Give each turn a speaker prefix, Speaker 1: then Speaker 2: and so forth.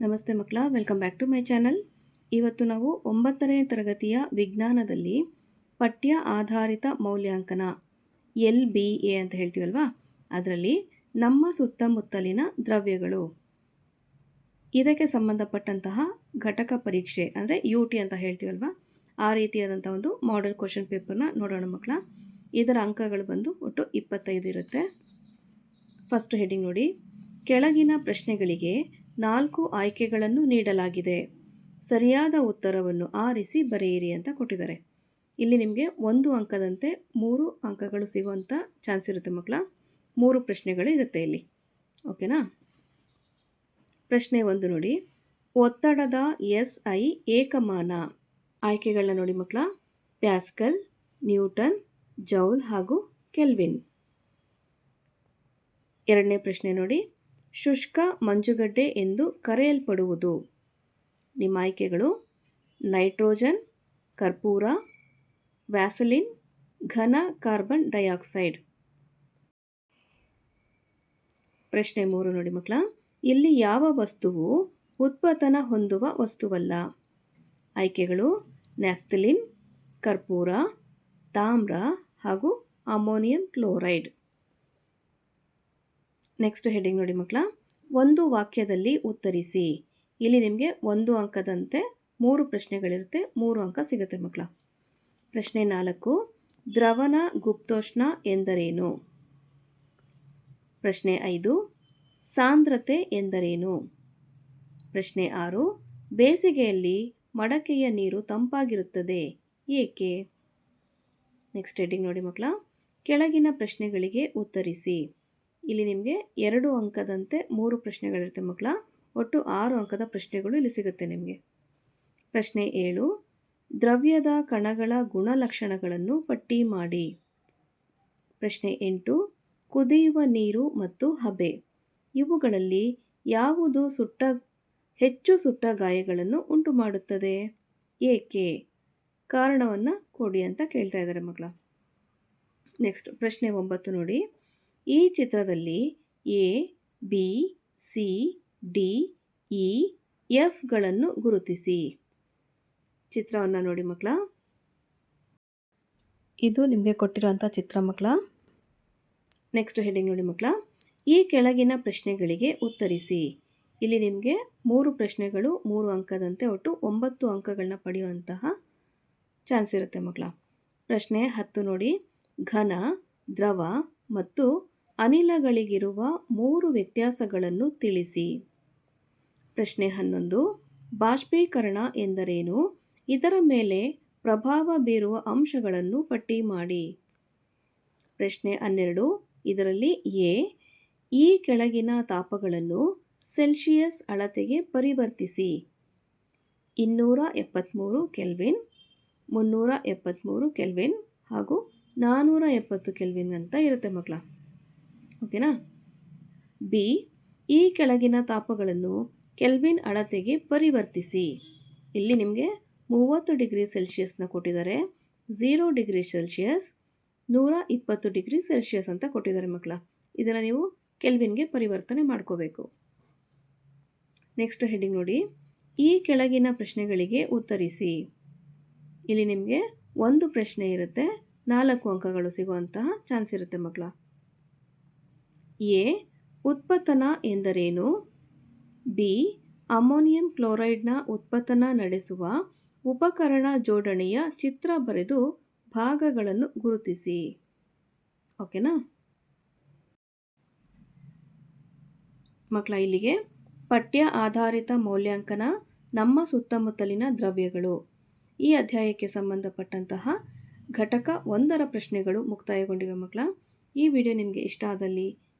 Speaker 1: ನಮಸ್ತೆ ಮಕ್ಕಳ welcome back to my channel ಇವತ್ತು ನಾವು ಒಂಬತ್ತನೇ ತರಗತಿಯ ವಿಜ್ಞಾನದಲ್ಲಿ ಪಠ್ಯ ಆಧಾರಿತ ಮೌಲ್ಯಾಂಕನ, ಎಲ್ ಬಿ ಎ ಅಂತ ಹೇಳ್ತೀವಲ್ವಾ? ಅದರಲ್ಲಿ ನಮ್ಮ ಸುತ್ತಮುತ್ತಲಿನ ದ್ರವ್ಯಗಳು, ಇದಕ್ಕೆ ಸಂಬಂಧಪಟ್ಟಂತಹ ಘಟಕ ಪರೀಕ್ಷೆ, ಅಂದರೆ ಯು ಟಿ ಅಂತ ಹೇಳ್ತೀವಲ್ವಾ? ಆ ರೀತಿಯಾದಂಥ ಒಂದು ಮಾಡೆಲ್ ಕ್ವಶನ್ ಪೇಪರ್ನ ನೋಡೋಣ ಮಕ್ಕಳ. ಇದರ ಅಂಕಗಳು ಬಂದು ಒಟ್ಟು ಇಪ್ಪತ್ತೈದು ಇರುತ್ತೆ. ಫಸ್ಟ್ ಹೆಡಿಂಗ್ ನೋಡಿ. ಕೆಳಗಿನ ಪ್ರಶ್ನೆಗಳಿಗೆ ನಾಲ್ಕು ಆಯ್ಕೆಗಳನ್ನು ನೀಡಲಾಗಿದೆ. ಸರಿಯಾದ ಉತ್ತರವನ್ನು ಆರಿಸಿ ಬರೆಯಿರಿ ಅಂತ ಕೊಟ್ಟಿದ್ದಾರೆ. ಇಲ್ಲಿ ನಿಮಗೆ ಒಂದು ಅಂಕದಂತೆ ಮೂರು ಅಂಕಗಳು ಸಿಗುವಂಥ ಚಾನ್ಸ್ ಇರುತ್ತೆ ಮಕ್ಕಳ. ಮೂರು ಪ್ರಶ್ನೆಗಳು ಇರುತ್ತೆ ಇಲ್ಲಿ. ಓಕೆನಾ? ಪ್ರಶ್ನೆ ಒಂದು ನೋಡಿ. ಒತ್ತಡದ ಎಸ್ ಐ ಏಕಮಾನ. ಆಯ್ಕೆಗಳನ್ನ ನೋಡಿ ಮಕ್ಕಳ. ಪ್ಯಾಸ್ಕಲ್, ನ್ಯೂಟನ್, ಜೌಲ್ ಹಾಗೂ ಕೆಲ್ವಿನ್. ಎರಡನೇ ಪ್ರಶ್ನೆ ನೋಡಿ. ಶುಷ್ಕ ಮಂಜುಗಡ್ಡೆ ಎಂದು ಕರೆಯಲ್ಪಡುವುದು. ನಿಮ್ಮ ಆಯ್ಕೆಗಳು ನೈಟ್ರೋಜನ್, ಕರ್ಪೂರ, ವ್ಯಾಸಲಿನ್, ಘನ ಕಾರ್ಬನ್ ಡೈಆಕ್ಸೈಡ್. ಪ್ರಶ್ನೆ ಮೂರು ನೋಡಿ ಮಕ್ಕಳ. ಇಲ್ಲಿ ಯಾವ ವಸ್ತುವು ಉತ್ಪತನ ಹೊಂದುವ ವಸ್ತುವಲ್ಲ? ಆಯ್ಕೆಗಳು ನ್ಯಾಕ್ತಲಿನ್ ಕರ್ಪೂರ, ತಾಮ್ರ ಹಾಗೂ ಅಮೋನಿಯಂ ಕ್ಲೋರೈಡ್. ನೆಕ್ಸ್ಟ್ ಹೆಡಿಂಗ್ ನೋಡಿ ಮಕ್ಕಳ. ಒಂದು ವಾಕ್ಯದಲ್ಲಿ ಉತ್ತರಿಸಿ. ಇಲ್ಲಿ ನಿಮಗೆ ಒಂದು ಅಂಕದಂತೆ ಮೂರು ಪ್ರಶ್ನೆಗಳಿರುತ್ತೆ, ಮೂರು ಅಂಕ ಸಿಗುತ್ತೆ ಮಕ್ಕಳ. ಪ್ರಶ್ನೆ ನಾಲ್ಕು ದ್ರವನ ಗುಪ್ತೋಷ್ಣ ಎಂದರೇನು? ಪ್ರಶ್ನೆ ಐದು, ಸಾಂದ್ರತೆ ಎಂದರೇನು? ಪ್ರಶ್ನೆ ಆರು, ಬೇಸಿಗೆಯಲ್ಲಿ ಮಡಕೆಯ ನೀರು ತಂಪಾಗಿರುತ್ತದೆ, ಏಕೆ? ನೆಕ್ಸ್ಟ್ ಹೆಡ್ಡಿಂಗ್ ನೋಡಿ ಮಕ್ಕಳ. ಕೆಳಗಿನ ಪ್ರಶ್ನೆಗಳಿಗೆ ಉತ್ತರಿಸಿ. ಇಲ್ಲಿ ನಿಮಗೆ ಎರಡು ಅಂಕದಂತೆ ಮೂರು ಪ್ರಶ್ನೆಗಳಿರುತ್ತೆ ಮಕ್ಕಳ. ಒಟ್ಟು ಆರು ಅಂಕದ ಪ್ರಶ್ನೆಗಳು ಇಲ್ಲಿ ಸಿಗುತ್ತೆ ನಿಮಗೆ. ಪ್ರಶ್ನೆ ಏಳು, ದ್ರವ್ಯದ ಕಣಗಳ ಗುಣಲಕ್ಷಣಗಳನ್ನು ಪಟ್ಟಿ ಮಾಡಿ. ಪ್ರಶ್ನೆ ಎಂಟು, ಕುದಿಯುವ ನೀರು ಮತ್ತು ಹಬೆ. ಇವುಗಳಲ್ಲಿ ಯಾವುದು ಸುಟ್ಟ, ಹೆಚ್ಚು ಸುಟ್ಟ ಗಾಯಗಳನ್ನು ಉಂಟು ಮಾಡುತ್ತದೆ? ಏಕೆ? ಕಾರಣವನ್ನು ಕೊಡಿ ಅಂತ ಕೇಳ್ತಾ ಇದ್ದಾರೆ ಮಗಳ ನೆಕ್ಸ್ಟ್ ಪ್ರಶ್ನೆ ಒಂಬತ್ತು ನೋಡಿ. ಈ ಚಿತ್ರದಲ್ಲಿ A, B, C, D, E ಎಫ್ಗಳನ್ನು ಗುರುತಿಸಿ. ಚಿತ್ರವನ್ನು ನೋಡಿ ಮಕ್ಕಳ. ಇದು ನಿಮಗೆ ಕೊಟ್ಟಿರೋಂಥ ಚಿತ್ರ ಮಕ್ಕಳ. ನೆಕ್ಸ್ಟ್ ಹೆಡಿಂಗ್ ನೋಡಿ ಮಕ್ಕಳ. ಈ ಕೆಳಗಿನ ಪ್ರಶ್ನೆಗಳಿಗೆ ಉತ್ತರಿಸಿ. ಇಲ್ಲಿ ನಿಮಗೆ ಮೂರು ಪ್ರಶ್ನೆಗಳು ಮೂರು ಅಂಕದಂತೆ ಒಟ್ಟು ಒಂಬತ್ತು ಅಂಕಗಳನ್ನ ಪಡೆಯುವಂತಹ ಚಾನ್ಸ್ ಇರುತ್ತೆ ಮಕ್ಕಳ. ಪ್ರಶ್ನೆ ಹತ್ತು ನೋಡಿ. ಘನ, ದ್ರವ ಮತ್ತು ಅನಿಲಗಳಿಗಿರುವ ಮೂರು ವ್ಯತ್ಯಾಸಗಳನ್ನು ತಿಳಿಸಿ. ಪ್ರಶ್ನೆ ಹನ್ನೊಂದು, ಬಾಷ್ಪೀಕರಣ ಎಂದರೇನು? ಇದರ ಮೇಲೆ ಪ್ರಭಾವ ಬೀರುವ ಅಂಶಗಳನ್ನು ಪಟ್ಟಿ ಮಾಡಿ. ಪ್ರಶ್ನೆ ಹನ್ನೆರಡು, ಇದರಲ್ಲಿ ಎ, ಈ ಕೆಳಗಿನ ತಾಪಗಳನ್ನು ಸೆಲ್ಸಿಯಸ್ ಅಳತೆಗೆ ಪರಿವರ್ತಿಸಿ. ಇನ್ನೂರ ಎಪ್ಪತ್ತ್ಮೂರು ಕೆಲ್ವಿನ್, ಮುನ್ನೂರ ಎಪ್ಪತ್ತ್ಮೂರು ಕೆಲ್ವಿನ್ ಹಾಗೂ ನಾನ್ನೂರ ಎಪ್ಪತ್ತು ಕೆಲ್ವಿನ್ ಅಂತ ಇರುತ್ತೆ ಮಕ್ಕಳ ಓಕೆನಾ? ಬಿ, ಈ ಕೆಳಗಿನ ತಾಪಗಳನ್ನು ಕೆಲ್ವಿನ್ ಅಳತೆಗೆ ಪರಿವರ್ತಿಸಿ. ಇಲ್ಲಿ ನಿಮಗೆ ಮೂವತ್ತು ಡಿಗ್ರಿ ಸೆಲ್ಸಿಯಸ್ನ ಕೊಟ್ಟಿದ್ದಾರೆ. ಝೀರೋ ಡಿಗ್ರಿ ಸೆಲ್ಸಿಯಸ್ ನೂರ ಇಪ್ಪತ್ತು ಡಿಗ್ರಿ ಸೆಲ್ಸಿಯಸ್ ಅಂತ ಕೊಟ್ಟಿದ್ದಾರೆ ಮಕ್ಕಳ. ಇದನ್ನು ನೀವು ಕೆಲ್ವಿನ್ಗೆ ಪರಿವರ್ತನೆ ಮಾಡ್ಕೋಬೇಕು. ನೆಕ್ಸ್ಟ್ ಹೆಡ್ಡಿಂಗ್ ನೋಡಿ. ಈ ಕೆಳಗಿನ ಪ್ರಶ್ನೆಗಳಿಗೆ ಉತ್ತರಿಸಿ. ಇಲ್ಲಿ ನಿಮಗೆ ಒಂದು ಪ್ರಶ್ನೆ ಇರುತ್ತೆ. ನಾಲ್ಕು ಅಂಕಗಳು ಸಿಗುವಂತಹ ಚಾನ್ಸ್ ಇರುತ್ತೆ ಮಕ್ಕಳ. ಎ, ಉತ್ಪತನ ಎಂದರೇನು? ಬಿ, ಅಮೋನಿಯಂ ಕ್ಲೋರೈಡ್ನ ಉತ್ಪತನ ನಡೆಸುವ ಉಪಕರಣ ಜೋಡಣೆಯ ಚಿತ್ರ ಬರೆದು ಭಾಗಗಳನ್ನು ಗುರುತಿಸಿ. ಓಕೆನಾ? ಮಕ್ಕಳ ಇಲ್ಲಿಗೆ ಪಠ್ಯ ಆಧಾರಿತ ಮೌಲ್ಯಾಂಕನ ನಮ್ಮ ಸುತ್ತಮುತ್ತಲಿನ ದ್ರವ್ಯಗಳು. ಈ ಅಧ್ಯಾಯಕ್ಕೆ ಸಂಬಂಧಪಟ್ಟಂತಹ ಘಟಕ ಒಂದರ ಪ್ರಶ್ನೆಗಳು ಮುಕ್ತಾಯಗೊಂಡಿವೆ ಮಕ್ಕಳ ಈ ವಿಡಿಯೋ ನಿಮಗೆ ಇಷ್ಟ ಆದಲ್ಲಿ